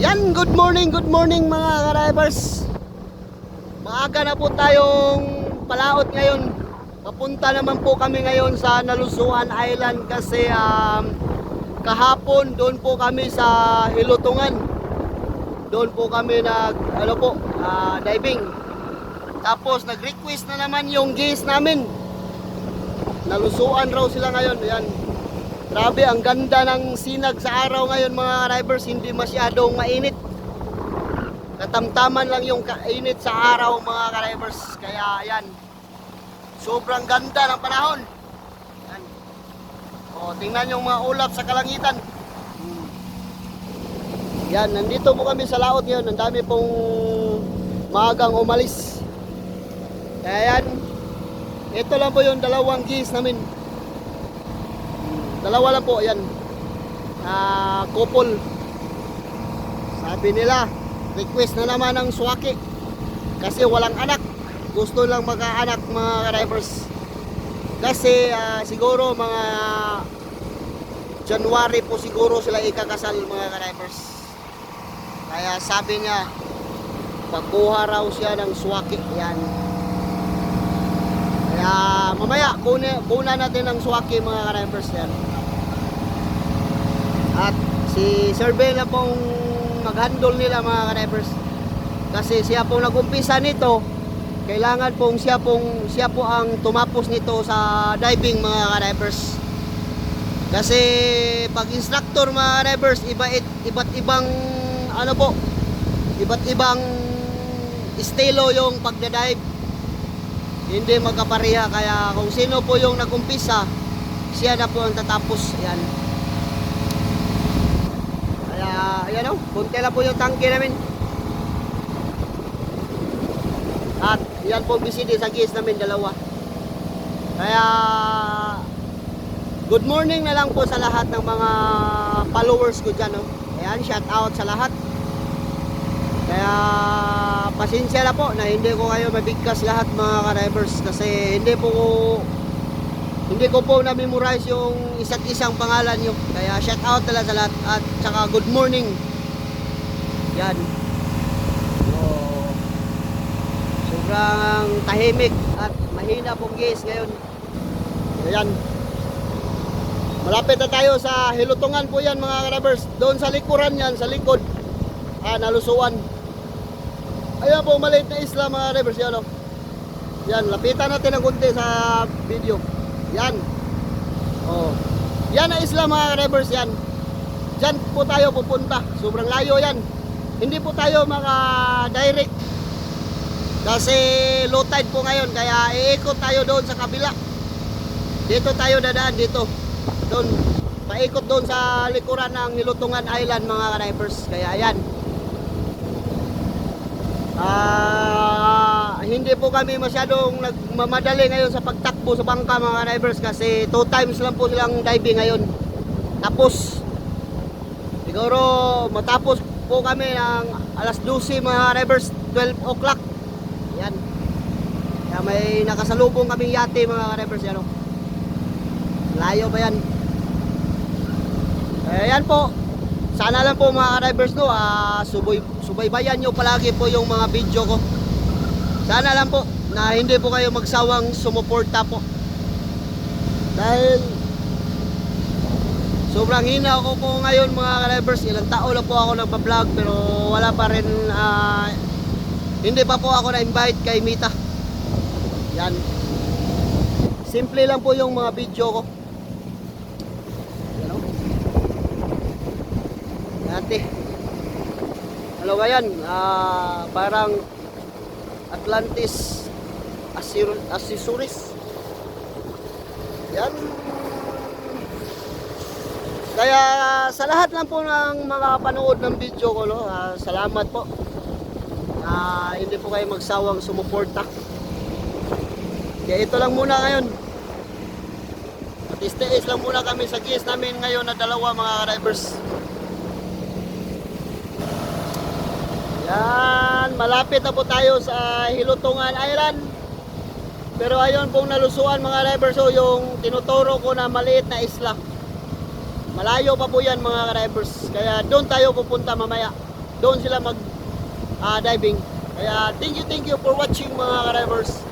Yan, good morning, good morning mga drivers. Maaga na po tayong palaot ngayon. Papunta naman po kami ngayon sa Nalusuan Island kasi um, kahapon doon po kami sa Hilutungan. Doon po kami nag ano po, ah, diving. Tapos nag-request na naman yung guest namin. Nalusuan raw sila ngayon. Yan. Grabe, ang ganda ng sinag sa araw ngayon mga drivers, hindi masyadong mainit. Katamtaman lang yung kainit sa araw mga drivers. Kaya yan, sobrang ganda ng panahon. Yan. O, tingnan yung mga ulap sa kalangitan. Hmm. Yan, nandito po kami sa laot ngayon. Ang dami pong maagang umalis. Kaya yan, ito lang po yung dalawang gis namin. Dalawa lang po, yan. Ah, couple. Sabi nila, request na naman ng swaki. Kasi walang anak. Gusto lang magkaanak mga drivers. Kasi ah, siguro mga January po siguro sila ikakasal mga drivers. Kaya sabi niya, pagkuha raw siya ng swaki. Yan. Kaya mamaya, kuna, kuna natin ng swaki mga drivers yan. At si Sir Ben na pong mag-handle nila mga drivers. Kasi siya pong nag-umpisa nito, kailangan pong siya pong siya po ang tumapos nito sa diving mga drivers. Kasi pag instructor mga drivers, iba iba't ibang ano po, iba't ibang estilo yung pagda-dive. Hindi magkapareha kaya kung sino po yung nag-umpisa, siya na po ang tatapos. Yan. Kaya, ayan o, kunti lang po yung tangke namin. At, yan po bisidi sa gis namin, dalawa. Kaya, good morning na lang po sa lahat ng mga followers ko dyan. No? Ayan, shout out sa lahat. Kaya, pasensya na po na hindi ko kayo mabigkas lahat mga ka-drivers kasi hindi po ko hindi ko po na-memorize yung isa't isang pangalan nyo. Kaya shout out na lang sa lahat at saka good morning. Yan. So, sobrang tahimik at mahina pong guys ngayon. Ayan. Malapit na tayo sa Hilutungan po yan mga drivers. Doon sa likuran yan, sa likod. Ah, nalusuan. Ayan po, maliit na isla mga drivers. Yan o. Yan, lapitan natin ng kunti sa video. Yan. Oh. Yan ang isla mga drivers yan. Diyan po tayo pupunta. Sobrang layo yan. Hindi po tayo maka-direct. Kasi low tide po ngayon. Kaya iikot tayo doon sa kabila. Dito tayo dadaan dito. Doon. Paikot doon sa likuran ng Nilutungan Island mga drivers. Kaya yan. Ah, hindi po kami masyadong nagmamadali ngayon sa pagtakbo sa bangka mga drivers kasi two times lang po silang diving ngayon. Tapos siguro matapos po kami ng alas 12 mga drivers 12 o'clock. Yan. Kaya may nakasalubong kaming yate mga drivers yan. oh. Layo pa yan. Ayan po. Sana lang po mga drivers no, ah, suboy, subaybayan nyo palagi po yung mga video ko. Sana lang po na hindi po kayo magsawang sumuporta po. Dahil sobrang hina ako po ngayon mga drivers. Ilang taon na po ako nagpa-vlog pero wala pa rin, ah, hindi pa po ako na-invite kay Mita. Yan. Simple lang po yung mga video ko. Yan o. Ba yan? Ah, parang Atlantis Asir Asisuris. Yan. Kaya sa lahat lang po ng mga panood ng video ko, no, ah, salamat po. Ah, hindi po kayo magsawang sumuporta. Kaya ito lang muna ngayon. At lang muna kami sa gis namin ngayon na dalawa mga drivers. Yan, malapit na po tayo sa Hilutungan Island. Pero ayun pong nalusuan mga drivers so yung tinuturo ko na maliit na isla. Malayo pa po yan mga drivers. Kaya doon tayo pupunta mamaya. doon sila mag ah, diving. Kaya thank you, thank you for watching mga ka-divers.